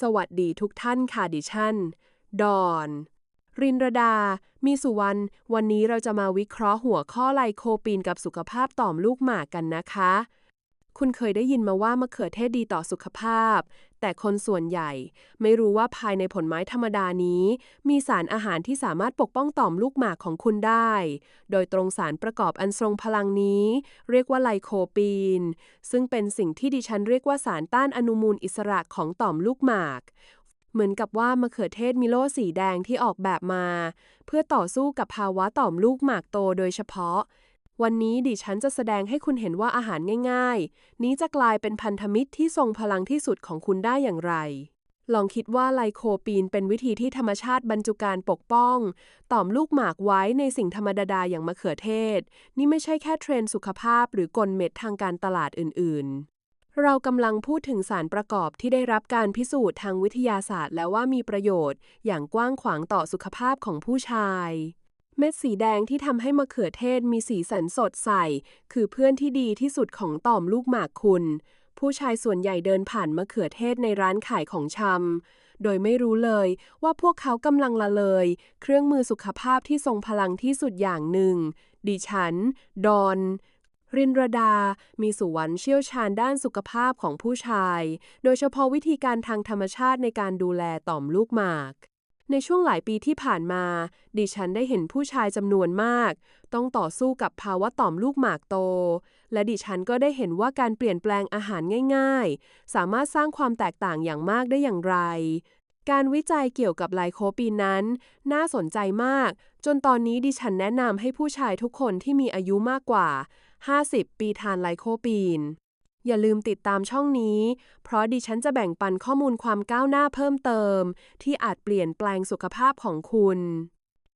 สวัสดีทุกท่านค่ะดิฉัน ดอน รินรดา มีสุวรรณ วันนี้เราจะมาวิเคราะห์หัวข้อไลโคปีนกับสุขภาพต่อมลูกหมากกันนะคะ คุณเคยได้ยินมาว่ามะเขือเทศดีต่อสุขภาพ แต่คนส่วนใหญ่ไม่รู้ว่าภายในผลไม้ธรรมดานี้ มีสารอาหารที่สามารถปกป้องต่อมลูกหมากของคุณได้ โดยตรงสารประกอบอันทรงพลังนี้ เรียกว่าไลโคปีน ซึ่งเป็นสิ่งที่ดิฉันเรียกว่าสารต้านอนุมูลอิสระของต่อมลูกหมาก เหมือนกับว่ามะเขือเทศมีโล่สีแดงที่ออกแบบมา เพื่อต่อสู้กับภาวะต่อมลูกหมากโตโดยเฉพาะ วันนี้ดิฉันจะแสดงให้คุณเห็นว่าอาหารง่าย ๆ นี้จะกลายเป็นพันธมิตรที่ทรงพลังที่สุดของคุณได้อย่างไร ลองคิดว่าไลโคปีนเป็นวิธีที่ธรรมชาติบรรจุการปกป้องต่อมลูกหมากไว้ในสิ่งธรรมดาอย่างมะเขือเทศ นี่ไม่ใช่แค่เทรนสุขภาพหรือกลเม็ดทางการตลาดอื่นๆ เรากำลังพูดถึงสารประกอบที่ได้รับการพิสูจน์ทางวิทยาศาสตร์ แล้วว่ามีประโยชน์ อย่างกว้างขวางต่อสุขภาพของผู้ชาย เม็ดสีแดงที่ทำให้มะเขือเทศมีสีสันสดใส คือเพื่อนที่ดีที่สุดของต่อมลูกหมากคุณ ผู้ชายส่วนใหญ่เดินผ่านมะเขือเทศในร้านขายของชำ โดยไม่รู้เลยว่าพวกเขากำลังละเลย เครื่องมือสุขภาพที่ทรงพลังที่สุดอย่างหนึ่ง ดิฉัน ดอน รินรดา มีสุวรรณเชี่ยวชาญด้านสุขภาพของผู้ชาย โดยเฉพาะวิธีการทางธรรมชาติในการดูแลต่อมลูกหมาก ในช่วงหลายปีที่ผ่านมา ดิฉันได้เห็นผู้ชายจำนวนมาก ต้องต่อสู้กับภาวะต่อมลูกหมากโต และดิฉันก็ได้เห็นว่าการเปลี่ยนแปลงอาหารง่าย ๆ สามารถสร้างความแตกต่างอย่างมากได้อย่างไร การวิจัยเกี่ยวกับไลโคปีนนั้น น่าสนใจมาก จนตอนนี้ดิฉันแนะนำให้ผู้ชายทุกคนที่มีอายุมากกว่า 50 ปีทานไลโคปีน อย่าลืมติดตามช่องนี้ เพราะดิฉันจะแบ่งปันข้อมูลความก้าวหน้าเพิ่มเติม ที่อาจเปลี่ยนแปลงสุขภาพของคุณ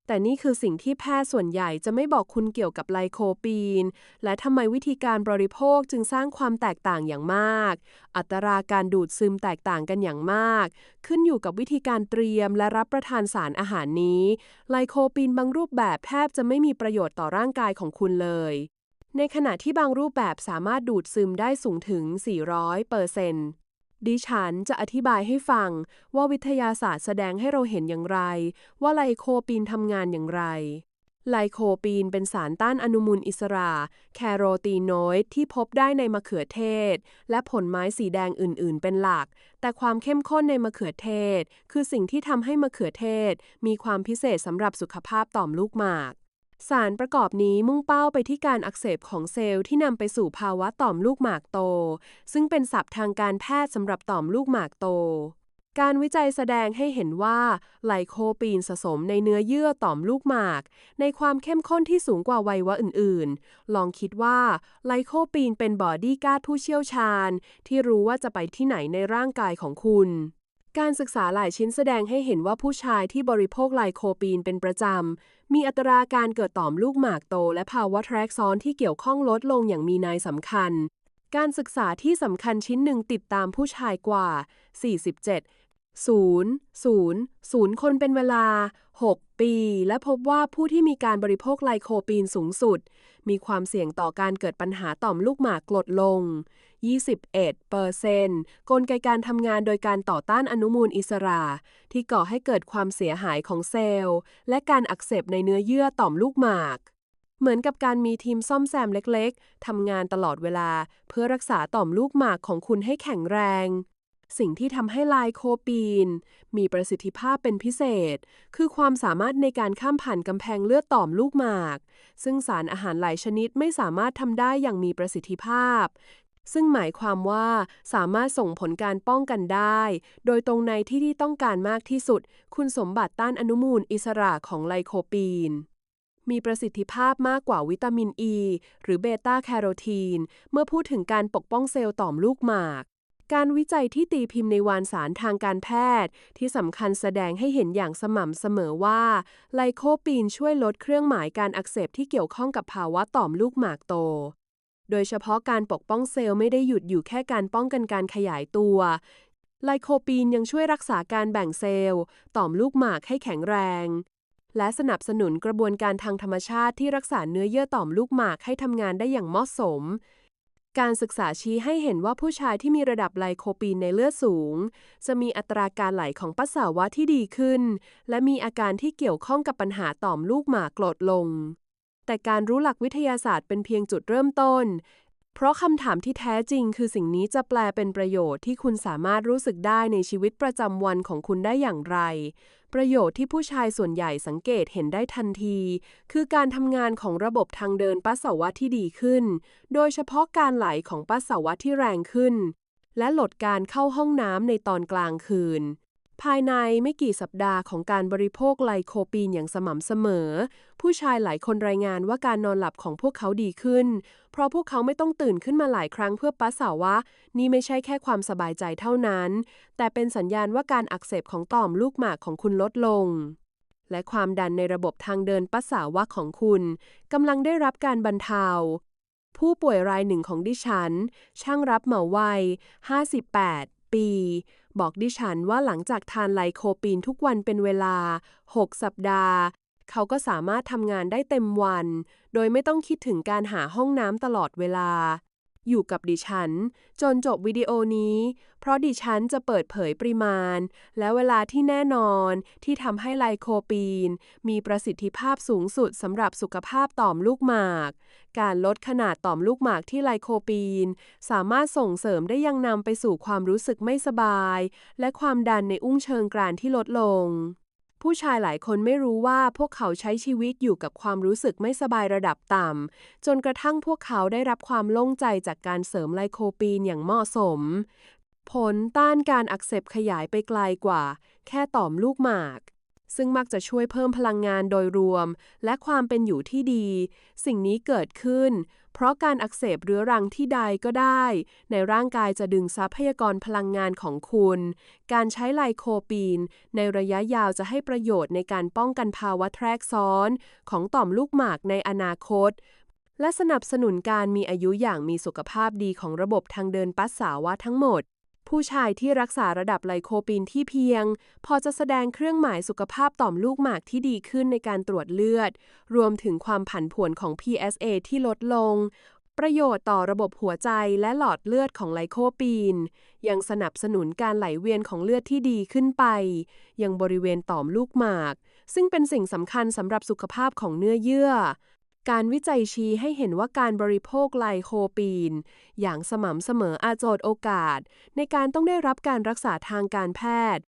แต่นี่คือสิ่งที่แพทย์ส่วนใหญ่จะไม่บอกคุณเกี่ยวกับไลโคปีน และทำไมวิธีการบริโภคจึงสร้างความแตกต่างอย่างมาก อัตราการดูดซึมแตกต่างกันอย่างมาก ขึ้นอยู่กับวิธีการเตรียมและรับประทานสารอาหารนี้ ไลโคปีนบางรูปแบบแทบจะไม่มีประโยชน์ต่อร่างกายของคุณเลย ในขณะที่บางรูปแบบสามารถดูดซึมได้สูงถึง 400เปอร์เซนต์ดิฉันจะอธิบายให้ฟังว่าวิทยาศาสตร์แสดงให้เราเห็นอย่างไร ว่าไลโคปีนทำงานอย่างไร ไลโคปีนเป็นสารต้านอนุมูลอิสระ แคโรทีนอยด์ที่พบได้ในมะเขือเทศ และผลไม้สีแดงอื่น ๆ เป็นหลัก แต่ความเข้มข้นในมะเขือเทศ คือสิ่งที่ทำให้มะเขือเทศ มีความพิเศษสำหรับสุขภาพต่อมลูกหมาก สารประกอบนี้มุ่งเป้าไปที่การอักเสบของเซลล์ที่นำไปสู่ภาวะต่อมลูกหมากโต ซึ่งเป็นศัพท์ทางการแพทย์สำหรับต่อมลูกหมากโต การวิจัยแสดงให้เห็นว่าไลโคปีนสะสมในเนื้อเยื่อต่อมลูกหมาก ในความเข้มข้นที่สูงกว่าไวยวะอื่นๆ ลองคิดว่าไลโคปีนเป็นบอดี้การ์ดผู้เชี่ยวชาญ ที่รู้ว่าจะไปที่ไหนในร่างกายของคุณ การศึกษาหลายชิ้นแสดงให้เห็นว่าผู้ชายที่บริโภคไลโคปีนเป็นประจำ มีอัตราการเกิดต่อมลูกหมากโต และภาวะแทรกซ้อนที่เกี่ยวข้องลดลงอย่างมีนัยสำคัญ การศึกษาที่สำคัญชิ้นหนึ่งติดตามผู้ชายกว่า 47 0 0 0 คนเป็นเวลา 6 ปี และพบว่าผู้ที่มีการบริโภคไลโคปีนสูงสุด มีความเสี่ยงต่อการเกิดปัญหาต่อมลูกหมากกลดลง 21เปอร์เซนต์กลไกการทำงานโดยการต่อต้านอนุมูลอิสระ ที่ก่อให้เกิดความเสียหายของเซลล์ และการอักเสบในเนื้อเยื่อต่อมลูกหมาก เหมือนกับการมีทีมซ่อมแซมเล็กๆทำงานตลอดเวลา เพื่อรักษาต่อมลูกหมากของคุณให้แข็งแรง สิ่งที่ทำให้ไลโคปีน มีประสิทธิภาพเป็นพิเศษ คือความสามารถในการข้ามผ่านกำแพงเลือดต่อมลูกหมาก ซึ่งสารอาหารหลายชนิดไม่สามารถทำได้อย่างมีประสิทธิภาพ ซึ่งหมายความว่าสามารถส่งผลการป้องกันได้ โดยตรงในที่ที่ต้องการมากที่สุด คุณสมบัติต้านอนุมูลอิสระของไลโคปีนมีประสิทธิภาพมากกว่าวิตามินอ e, ีหรือเบต้าแคโรทีน เมื่อพูดถึงการปกป้องเซลล์ต่อมลูกหมาก การวิจัยที่ตีพิมพ์ในวารสารทางการแพทย์ ที่สำคัญแสดงให้เห็นอย่างสม่ำเสมอว่า ไลโคปีนช่วยลดเครื่องหมายการอักเสบที่เกี่ยวข้องกับภาวะต่อมลูกหมากโต โดยเฉพาะการปกป้องเซลล์ไม่ได้หยุดอยู่แค่การป้องกันการขยายตัว ไลโคปีนยังช่วยรักษาการแบ่งเซลล์ ต่อมลูกหมากให้แข็งแรง และสนับสนุนกระบวนการทางธรรมชาติที่รักษาเนื้อเยื่อต่อมลูกหมากให้ทำงานได้อย่างเหมาะสม การศึกษาชี้ให้เห็นว่าผู้ชายที่มีระดับไลโคปีนในเลือดสูง จะมีอัตราการไหลของปัสสาวะที่ดีขึ้น และมีอาการที่เกี่ยวข้องกับปัญหาต่อมลูกหมากลดลง แต่การรู้หลักวิทยาศาสตร์เป็นเพียงจุดเริ่มต้น เพราะคำถามที่แท้จริงคือสิ่งนี้จะแปลเป็นประโยชน์ที่คุณสามารถรู้สึกได้ในชีวิตประจำวันของคุณได้อย่างไร ประโยชน์ที่ผู้ชายส่วนใหญ่สังเกตเห็นได้ทันที คือการทำงานของระบบทางเดินปัสสาวะที่ดีขึ้น โดยเฉพาะการไหลของปัสสาวะที่แรงขึ้น และลดการเข้าห้องน้ำในตอนกลางคืน ภายในไม่กี่สัปดาห์ของการบริโภคไลโคปีนอย่างสม่ำเสมอ ผู้ชายหลายคนรายงานว่าการนอนหลับของพวกเขาดีขึ้น เพราะพวกเขาไม่ต้องตื่นขึ้นมาหลายครั้งเพื่อปัสสาวะ นี่ไม่ใช่แค่ความสบายใจเท่านั้น แต่เป็นสัญญาณว่าการอักเสบของต่อมลูกหมากของคุณลดลง และความดันในระบบทางเดินปัสสาวะของคุณกำลังได้รับการบรรเทาผู้ป่วยรายหนึ่งของดิฉัน ช่างรับเหมาวัย 58 ปี บอกดิฉันว่าหลังจากทานไลโคปีนทุกวันเป็นเวลา 6 สัปดาห์ เขาก็สามารถทำงานได้เต็มวัน โดยไม่ต้องคิดถึงการหาห้องน้ำตลอดเวลา อยู่กับดิฉัน จนจบวิดีโอนี้ เพราะดิฉันจะเปิดเผยปริมาณ และเวลาที่แน่นอนที่ทำให้ไลโคปีน มีประสิทธิภาพสูงสุดสำหรับสุขภาพต่อมลูกหมาก การลดขนาดต่อมลูกหมากที่ไลโคปีน สามารถส่งเสริมได้ยังนำไปสู่ความรู้สึกไม่สบาย และความดันในอุ้งเชิงกรานที่ลดลง ผู้ชายหลายคนไม่รู้ว่าพวกเขาใช้ชีวิตอยู่กับความรู้สึกไม่สบายระดับต่ำ จนกระทั่งพวกเขาได้รับความโล่งใจจากการเสริมไลโคปีนอย่างเหมาะสม ผลต้านการอักเสบขยายไปไกลกว่า แค่ต่อมลูกหมาก ซึ่งมักจะช่วยเพิ่มพลังงานโดยรวม และความเป็นอยู่ที่ดี สิ่งนี้เกิดขึ้น เพราะการอักเสบเรื้อรังที่ใดก็ได้ ในร่างกายจะดึงทรัพยากรพลังงานของคุณ การใช้ไลโคปีน ในระยะยาวจะให้ประโยชน์ในการป้องกันภาวะแทรกซ้อน ของต่อมลูกหมากในอนาคต และสนับสนุนการมีอายุอย่างมีสุขภาพดีของระบบทางเดินปัสสาวะทั้งหมด ผู้ชายที่รักษาระดับไลโคปีนที่เพียง พอจะแสดงเครื่องหมายสุขภาพต่อมลูกหมากที่ดีขึ้นในการตรวจเลือด รวมถึงความผันผวนของ PSA ที่ลดลง ประโยชน์ต่อระบบหัวใจและหลอดเลือดของไลโคปีน ยังสนับสนุนการไหลเวียนของเลือดที่ดีขึ้นไป ยังบริเวณต่อมลูกหมาก ซึ่งเป็นสิ่งสำคัญสำหรับสุขภาพของเนื้อเยื่อ การวิจัยชี้ให้เห็นว่าการบริโภคไลโคปีน อย่างสม่ำเสมออาจโจทย์โอกาส ในการต้องได้รับการรักษาทางการแพทย์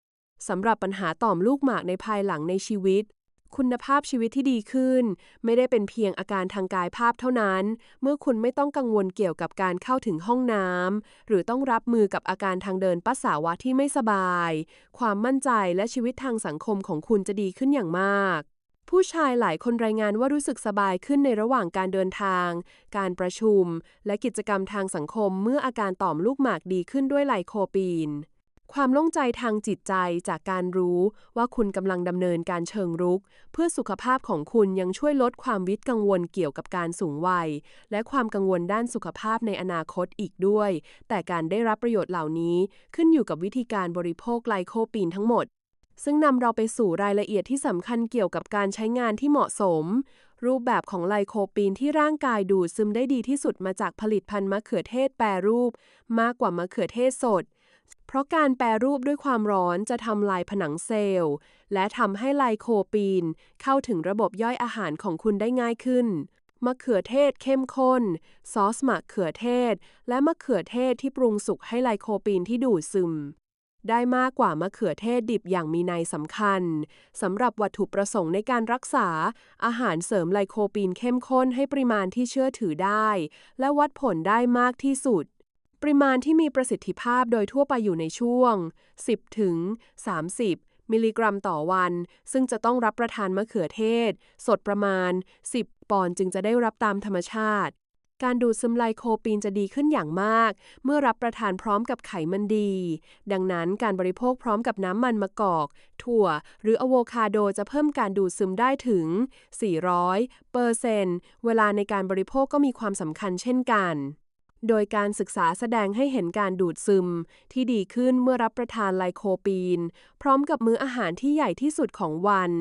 สำหรับปัญหาต่อมลูกหมากในภายหลังในชีวิต คุณภาพชีวิตที่ดีขึ้น ไม่ได้เป็นเพียงอาการทางกายภาพเท่านั้น เมื่อคุณไม่ต้องกังวลเกี่ยวกับการเข้าถึงห้องน้ำหรือต้องรับมือกับอาการทางเดินปัสสาวะที่ไม่สบาย ความมั่นใจและชีวิตทางสังคมของคุณจะดีขึ้นอย่างมาก ผู้ชายหลายคนรายงานว่ารู้สึกสบายขึ้นในระหว่างการเดินทาง การประชุม และกิจกรรมทางสังคมเมื่ออาการต่อมลูกหมากดีขึ้นด้วยไลโคปีน ความโล่งใจทางจิตใจจากการรู้ว่าคุณกำลังดำเนินการเชิงรุก เพื่อสุขภาพของคุณยังช่วยลดความวิตกังวลเกี่ยวกับการสูงวัย และความกังวลด้านสุขภาพในอนาคตอีกด้วย แต่การได้รับประโยชน์เหล่านี้ขึ้นอยู่กับวิธีการบริโภคไลโคปีนทั้งหมด ซึ่งนำเราไปสู่รายละเอียดที่สำคัญเกี่ยวกับการใช้งานที่เหมาะสม รูปแบบของไลโคปีนที่ร่างกายดูดซึมได้ดีที่สุดมาจากผลิตภัณฑ์มะเขือเทศแปรรูป มากกว่ามะเขือเทศสด เพราะการแปรรูปด้วยความร้อนจะทำลายผนังเซลล์ และทำให้ไลโคปีน เข้าถึงระบบย่อยอาหารของคุณได้ง่ายขึ้นมะเขือเทศเข้มข้น ซอสมะเขือเทศ และมะเขือเทศที่ปรุงสุกให้ไลโคปีนที่ดูดซึม ได้มากกว่ามะเขือเทศดิบอย่างมีนัยสำคัญสำหรับวัตถุประสงค์ในการรักษา อาหารเสริมไลโคปีนเข้มข้นให้ปริมาณที่เชื่อถือได้ และวัดผลได้มากที่สุด ปริมาณที่มีประสิทธิภาพโดยทั่วไปอยู่ในช่วง 10 ถึง 30 มิลลิกรัมต่อวัน ซึ่งจะต้องรับประทานมะเขือเทศ สดประมาณ 10 ปอนด์จึงจะได้รับตามธรรมชาติ การดูดซึมไลโคปีนจะดีขึ้นอย่างมาก เมื่อรับประทานพร้อมกับไขมันดี ดังนั้นการบริโภคพร้อมกับน้ำมันมะกอก ถั่ว หรืออะโวคาโดจะเพิ่มการดูดซึมได้ถึง 400เปอร์เซนต์เวลาในการบริโภคก็มีความสำคัญเช่นกัน โดยการศึกษาแสดงให้เห็นการดูดซึม ที่ดีขึ้นเมื่อรับประทานไลโคปีน พร้อมกับมื้ออาหารที่ใหญ่ที่สุดของวัน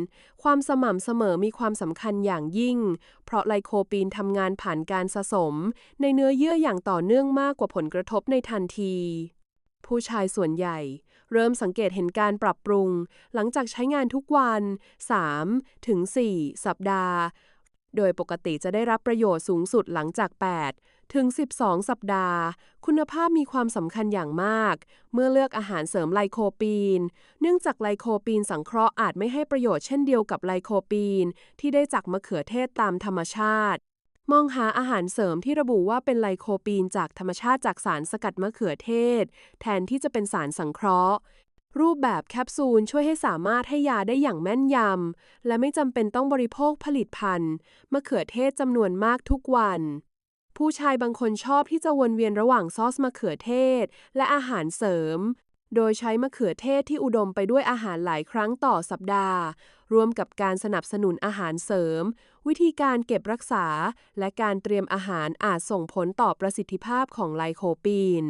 ความสม่ำเสมอมีความสำคัญอย่างยิ่ง เพราะไลโคปีนทำงานผ่านการสะสม ในเนื้อเยื่ออย่างต่อเนื่องมากกว่าผลกระทบในทันที ผู้ชายส่วนใหญ่ เริ่มสังเกตเห็นการปรับปรุง หลังจากใช้งานทุกวัน3ถึง4สัปดาห์ โดยปกติจะได้รับประโยชน์สูงสุดหลังจาก 8 ถึง 12 สัปดาห์ คุณภาพมีความสำคัญอย่างมาก เมื่อเลือกอาหารเสริมไลโคปีน เนื่องจากไลโคปีนสังเคราะห์อาจไม่ให้ประโยชน์เช่นเดียวกับไลโคปีน ที่ได้จากมะเขือเทศตามธรรมชาติ มองหาอาหารเสริมที่ระบุว่าเป็นไลโคปีนจากธรรมชาติจากสารสกัดมะเขือเทศ แทนที่จะเป็นสารสังเคราะห์รูปแบบแคปซูลช่วยให้สามารถให้ยาได้อย่างแม่นยำ และไม่จำเป็นต้องบริโภคผลิตภัณฑ์มะเขือเทศจำนวนมากทุกวัน ผู้ชายบางคนชอบที่จะวนเวียนระหว่างซอสมะเขือเทศ และอาหารเสริม โดยใช้มะเขือเทศที่อุดมไปด้วยอาหารหลายครั้งต่อสัปดาห์ รวมกับการสนับสนุนอาหารเสริม วิธีการเก็บรักษา และการเตรียมอาหารอาจส่งผลต่อประสิทธิภาพของไลโคปีน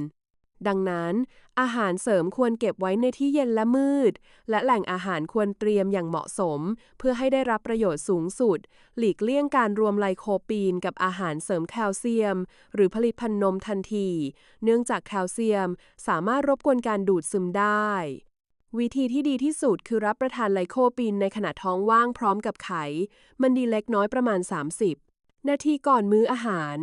ดังนั้น อาหารเสริมควรเก็บไว้ในที่เย็นและมืด และแหล่งอาหารควรเตรียมอย่างเหมาะสม เพื่อให้ได้รับประโยชน์สูงสุด หลีกเลี่ยงการรวมไลโคปีนกับอาหารเสริมแคลเซียม หรือผลิตภัณฑ์นมทันที เนื่องจากแคลเซียมสามารถรบกวนการดูดซึมได้ วิธีที่ดีที่สุดคือรับประทานไลโคปีนในขณะท้องว่างพร้อมกับไข มันดีเล็กน้อยประมาณ 30 นาทีก่อนมื้ออาหาร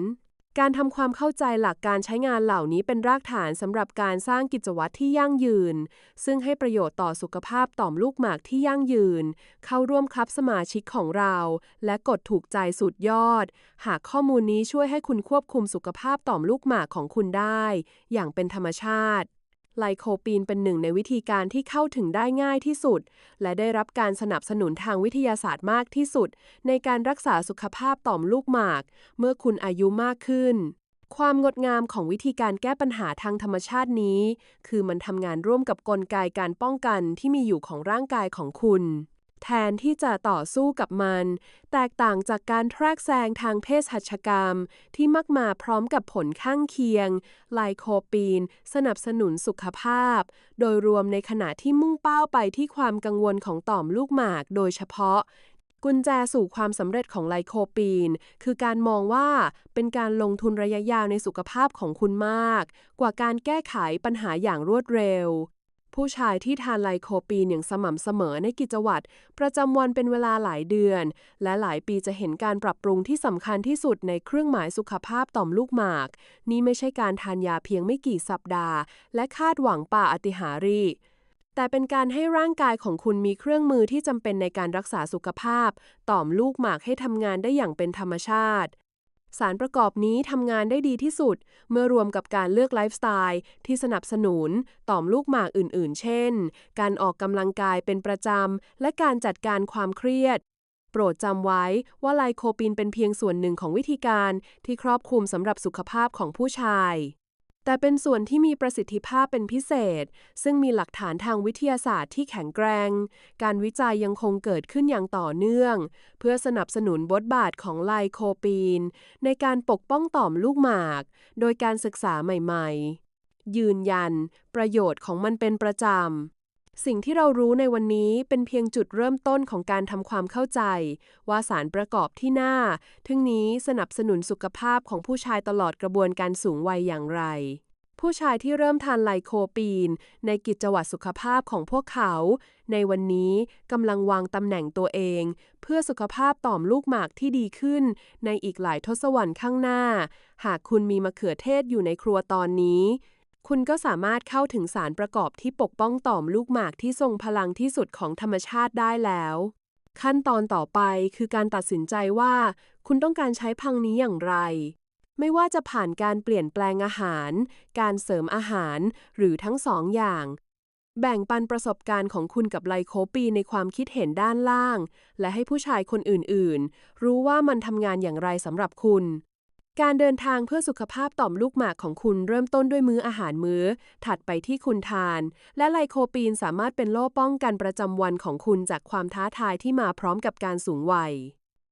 การทำความเข้าใจหลักการใช้งานเหล่านี้เป็นรากฐานสำหรับการสร้างกิจวัตรที่ยั่งยืน ซึ่งให้ประโยชน์ต่อสุขภาพต่อมลูกหมากที่ยั่งยืน เข้าร่วมคลับสมาชิกของเรา และกดถูกใจสุดยอด หากข้อมูลนี้ช่วยให้คุณควบคุมสุขภาพต่อมลูกหมากของคุณได้ อย่างเป็นธรรมชาติ ไลโคปีนเป็นหนึ่งในวิธีการที่เข้าถึงได้ง่ายที่สุด และได้รับการสนับสนุนทางวิทยาศาสตร์มากที่สุด ในการรักษาสุขภาพต่อมลูกหมาก เมื่อคุณอายุมากขึ้น ความงดงามของวิธีการแก้ปัญหาทางธรรมชาตินี้ คือมันทำงานร่วมกับกลไกการป้องกันที่มีอยู่ของร่างกายของคุณ แทนที่จะต่อสู้กับมัน แตกต่างจากการแทรกแซงทางเพศหัชกรรม ที่มักมาพร้อมกับผลข้างเคียง ไลโคปีน สนับสนุนสุขภาพ โดยรวมในขณะที่มุ่งเป้าไปที่ความกังวลของต่อมลูกหมากโดยเฉพาะกุญแจสู่ความสำเร็จของไลโคปีน คือการมองว่าเป็นการลงทุนระยะยาวในสุขภาพของคุณมาก กว่าการแก้ไขปัญหาอย่างรวดเร็ว ผู้ชายที่ทานไลโคปีนอย่างสม่ำเสมอในกิจวัตรประจำวันเป็นเวลาหลายเดือน และหลายปีจะเห็นการปรับปรุงที่สำคัญที่สุดในเครื่องหมายสุขภาพต่อมลูกหมาก นี่ไม่ใช่การทานยาเพียงไม่กี่สัปดาห์ และคาดหวังป่าอติหาริย์แต่เป็นการให้ร่างกายของคุณมีเครื่องมือที่จำเป็นในการรักษาสุขภาพ ต่อมลูกหมากให้ทำงานได้อย่างเป็นธรรมชาติ สารประกอบนี้ทำงานได้ดีที่สุด เมื่อรวมกับการเลือกไลฟ์สไตล์ที่สนับสนุนต่อมลูกหมากอื่น ๆ เช่น การออกกำลังกายเป็นประจำ และการจัดการความเครียด โปรดจำไว้ว่าไลโคปินเป็นเพียงส่วนหนึ่งของวิธีการที่ครอบคลุมสำหรับสุขภาพของผู้ชาย แต่เป็นส่วนที่มีประสิทธิภาพเป็นพิเศษ ซึ่งมีหลักฐานทางวิทยาศาสตร์ที่แข็งแกร่ง การวิจัยยังคงเกิดขึ้นอย่างต่อเนื่อง เพื่อสนับสนุนบทบาทของไลโคปีน ในการปกป้องต่อมลูกหมาก โดยการศึกษาใหม่ๆ ยืนยัน ประโยชน์ของมันเป็นประจำ สิ่งที่เรารู้ในวันนี้เป็นเพียงจุดเริ่มต้นของการทำความเข้าใจ ว่าสารประกอบที่หน้าทึ่งนี้สนับสนุนสุขภาพของผู้ชายตลอดกระบวนการสูงวัยอย่างไร ผู้ชายที่เริ่มทานไลโคปีน ในกิจวัตรสุขภาพของพวกเขา ในวันนี้กำลังวางตำแหน่งตัวเอง เพื่อสุขภาพต่อมลูกหมากที่ดีขึ้น ในอีกหลายทศวรรษข้างหน้า หากคุณมีมะเขือเทศอยู่ในครัวตอนนี้ คุณก็สามารถเข้าถึงสารประกอบที่ปกป้องต่อมลูกหมากที่ทรงพลังที่สุดของธรรมชาติได้แล้ว ขั้นตอนต่อไปคือการตัดสินใจว่า คุณต้องการใช้พังนี้อย่างไร ไม่ว่าจะผ่านการเปลี่ยนแปลงอาหาร การเสริมอาหาร หรือทั้งสองอย่าง แบ่งปันประสบการณ์ของคุณกับไลโคปีในความคิดเห็นด้านล่าง และให้ผู้ชายคนอื่นๆ รู้ว่ามันทำงานอย่างไรสำหรับคุณ การเดินทางเพื่อสุขภาพต่อมลูกหมากของคุณเริ่มต้นด้วยมื้ออาหารมื้อ ถัดไปที่คุณทาน และไลโคปีนสามารถเป็นโล่ป้องกันประจำวันของคุณจากความท้าทายที่มาพร้อมกับการสูงวัย